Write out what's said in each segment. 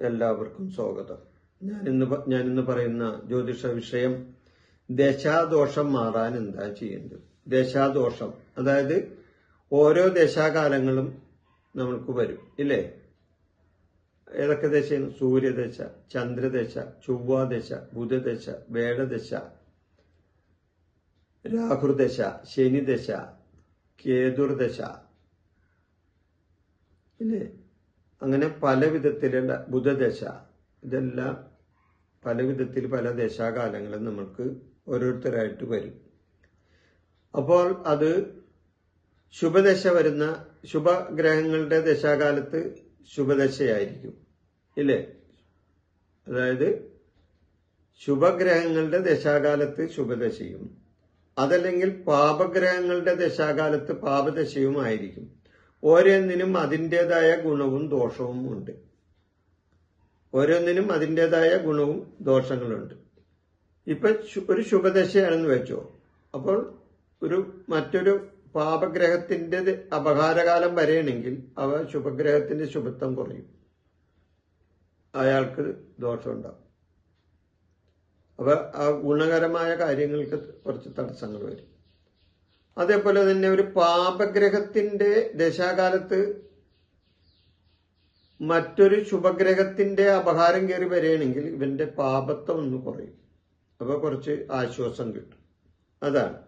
എല്ലാവർക്കും സ്വാഗതം. ഞാനിന്ന് ഞാനിന്ന് പറയുന്ന ജ്യോതിഷ വിഷയം ദശാദോഷം മാറാൻ എന്താ ചെയ്യേണ്ടത്? ദശാദോഷം അതായത് ഓരോ ദശാകാലങ്ങളും നമുക്ക് വരും ഇല്ലേ? ഏതൊക്കെ ദശയാണ്? സൂര്യദശ ചന്ദ്രദശ ചൊവ്വാദശ ബുധദശ വേടദശ രാഹുർദശ ശനിദശ കേതുർദശ ഇല്ലേ? അങ്ങനെ പല വിധത്തിലുള്ള ബുധദശ ഇതെല്ലാം പല വിധത്തിൽ പല ദശാകാലങ്ങളും നമ്മൾക്ക് ഓരോരുത്തരായിട്ട് വരും. അപ്പോൾ അത് ശുഭദശ വരുന്ന ശുഭഗ്രഹങ്ങളുടെ ദശാകാലത്ത് ശുഭദശയായിരിക്കും. ഇല്ലേ? അതായത് ശുഭഗ്രഹങ്ങളുടെ ദശാകാലത്ത് ശുഭദശയും അതല്ലെങ്കിൽ പാപഗ്രഹങ്ങളുടെ ദശാകാലത്ത് പാപദശയും ആയിരിക്കും ഓരോന്നിനും അതിന്റെതായ ഗുണവും ദോഷവും ഉണ്ട്. ഓരോന്നിനും അതിന്റെതായ ഗുണവും ദോഷങ്ങളുണ്ട്. ഇപ്പൊ ഒരു ശുഭദശയാണെന്ന് വെച്ചോ. അപ്പോൾ ഒരു മറ്റൊരു പാപഗ്രഹത്തിന്റെ അപകാരകാലം വരെയാണെങ്കിൽ അവ ശുഭഗ്രഹത്തിന്റെ ശുഭത്വം കുറയും. അയാൾക്ക് ദോഷമുണ്ടാവും. അപ്പൊ ആ ഗുണകരമായ കാര്യങ്ങൾക്ക് കുറച്ച് തടസ്സങ്ങൾ വരും. അതേപോലെ തന്നെ ഒരു പാപഗ്രഹത്തിന്റെ ദശാകാലത്ത് മറ്റൊരു ശുഭഗ്രഹത്തിന്റെ അപഹാരം കയറി വരികയാണെങ്കിൽ ഇവന്റെ പാപത്വം ഒന്ന് കുറയും അപ്പൊ കുറച്ച് ആശ്വാസം കിട്ടും. അതാണ്.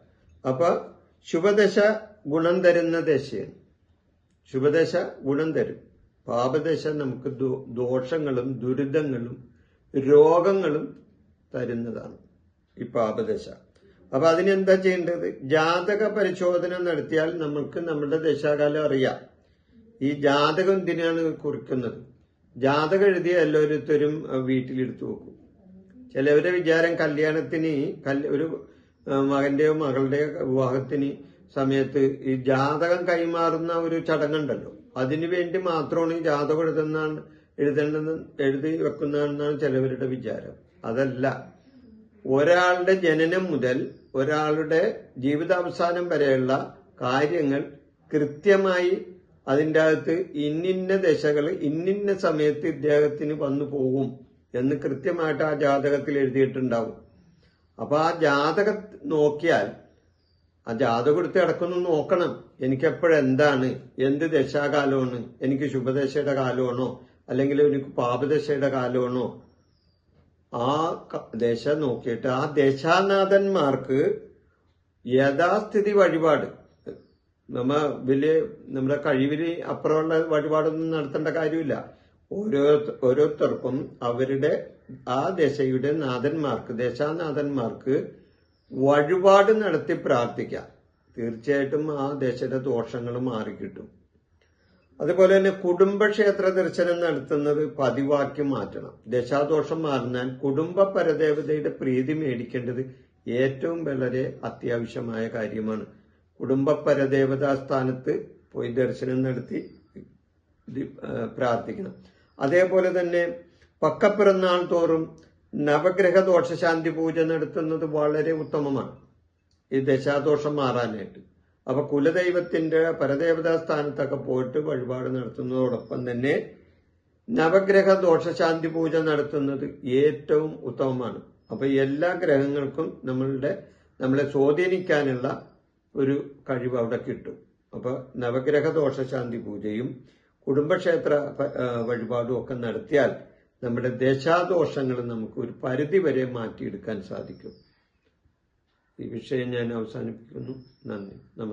അപ്പൊ ശുഭദശ ഗുണം തരുന്ന ദശയാണ്. ശുഭദശ ഗുണം തരും. പാപദശ നമുക്ക് ദോഷങ്ങളും ദുരിതങ്ങളും രോഗങ്ങളും തരുന്നതാണ് ഈ പാപദശ. അപ്പൊ അതിനെന്താ ചെയ്യേണ്ടത്? ജാതക പരിശോധന നടത്തിയാൽ നമ്മൾക്ക് നമ്മുടെ ദശാകാലം അറിയാം. ഈ ജാതകം എന്തിനാണ് കുറിക്കുന്നത്? ജാതകം എഴുതിയ എല്ലാവരുത്തരും വീട്ടിലെടുത്തു വെക്കും. ചിലവരുടെ വിചാരം കല്യാണത്തിന് ഒരു മകന്റെയോ മകളുടെയോ വിവാഹത്തിന് സമയത്ത് ഈ ജാതകം കൈമാറുന്ന ഒരു ചടങ്ങുണ്ടല്ലോ. അതിനു വേണ്ടി മാത്രമാണ് ഈ ജാതകം എഴുതുന്ന എഴുതേണ്ടെന്ന് എഴുതി വെക്കുന്നതെന്നാണ് ചിലവരുടെ വിചാരം. അതല്ല. ഒരാളുടെ ജനനം മുതൽ ഒരാളുടെ ജീവിതാവസാനം വരെയുള്ള കാര്യങ്ങൾ കൃത്യമായി അതിന്റെ അകത്ത് ഇന്നിന്ന ദശകൾ ഇന്നിന്ന സമയത്ത് ഇദ്ദേഹത്തിന് വന്നു പോകും എന്ന് കൃത്യമായിട്ട് ആ ജാതകത്തിൽ എഴുതിയിട്ടുണ്ടാവും. അപ്പൊ ആ ജാതകം നോക്കിയാൽ ആ ജാതകം എടുത്ത് കിടക്കുന്നു നോക്കണം. എനിക്കെപ്പോഴെന്താണ്? എന്ത് ദശാകാലമാണ്? എനിക്ക് ശുഭദശയുടെ കാലമാണോ? അല്ലെങ്കിൽ എനിക്ക് പാപദശയുടെ കാലമാണോ? ആ ദശ നോക്കിയിട്ട് ആ ദശാനാഥന്മാർക്ക് യഥാസ്ഥിതി വഴിപാട്. നമ്മ വലിയ നമ്മുടെ കഴിവിന് അപ്പുറമുള്ള വഴിപാടൊന്നും നടത്തേണ്ട കാര്യമില്ല. ഓരോ ഓരോരുത്തർക്കും അവരുടെ ആ ദശയുടെ നാഥന്മാർക്ക് ദശാനാഥന്മാർക്ക് വഴിപാട് നടത്തി പ്രാർത്ഥിക്കാം. തീർച്ചയായിട്ടും ആ ദശയുടെ ദോഷങ്ങൾ മാറിക്കിട്ടും. അതുപോലെ തന്നെ കുടുംബക്ഷേത്ര ദർശനം നടത്തുന്നത് പതിവാക്കി മാറ്റണം. ദശാദോഷം മാറുന്നാൽ കുടുംബ പരദേവതയുടെ പ്രീതി മേടിക്കേണ്ടത് ഏറ്റവും വളരെ അത്യാവശ്യമായ കാര്യമാണ്. കുടുംബ പരദേവതാ സ്ഥാനത്ത് പോയി ദർശനം നടത്തി പ്രാർത്ഥിക്കണം. അതേപോലെ തന്നെ പക്കപ്പിറന്നാൾ തോറും നവഗ്രഹ ദോഷശാന്തി പൂജ നടത്തുന്നത് വളരെ ഉത്തമമാണ്. ഈ ദശാദോഷം മാറാനായിട്ട്. അപ്പൊ കുലദൈവത്തിന്റെ പരദേവതാ സ്ഥാനത്തൊക്കെ പോയിട്ട് വഴിപാട് നടത്തുന്നതോടൊപ്പം തന്നെ നവഗ്രഹ ദോഷശാന്തി പൂജ നടത്തുന്നത് ഏറ്റവും ഉത്തമമാണ്. അപ്പൊ എല്ലാ ഗ്രഹങ്ങൾക്കും നമ്മളുടെ നമ്മളെ സ്വാധീനിക്കാനുള്ള ഒരു കഴിവ് അവിടെ കിട്ടും. അപ്പൊ നവഗ്രഹ ദോഷശാന്തി പൂജയും കുടുംബക്ഷേത്ര വഴിപാടും ഒക്കെ നടത്തിയാൽ നമ്മുടെ ദശാദോഷങ്ങൾ നമുക്ക് ഒരു പരിധി വരെ മാറ്റിയെടുക്കാൻ സാധിക്കും. ഈ വിഷയം ഞാൻ അവസാനിപ്പിക്കുന്നു. നന്ദി.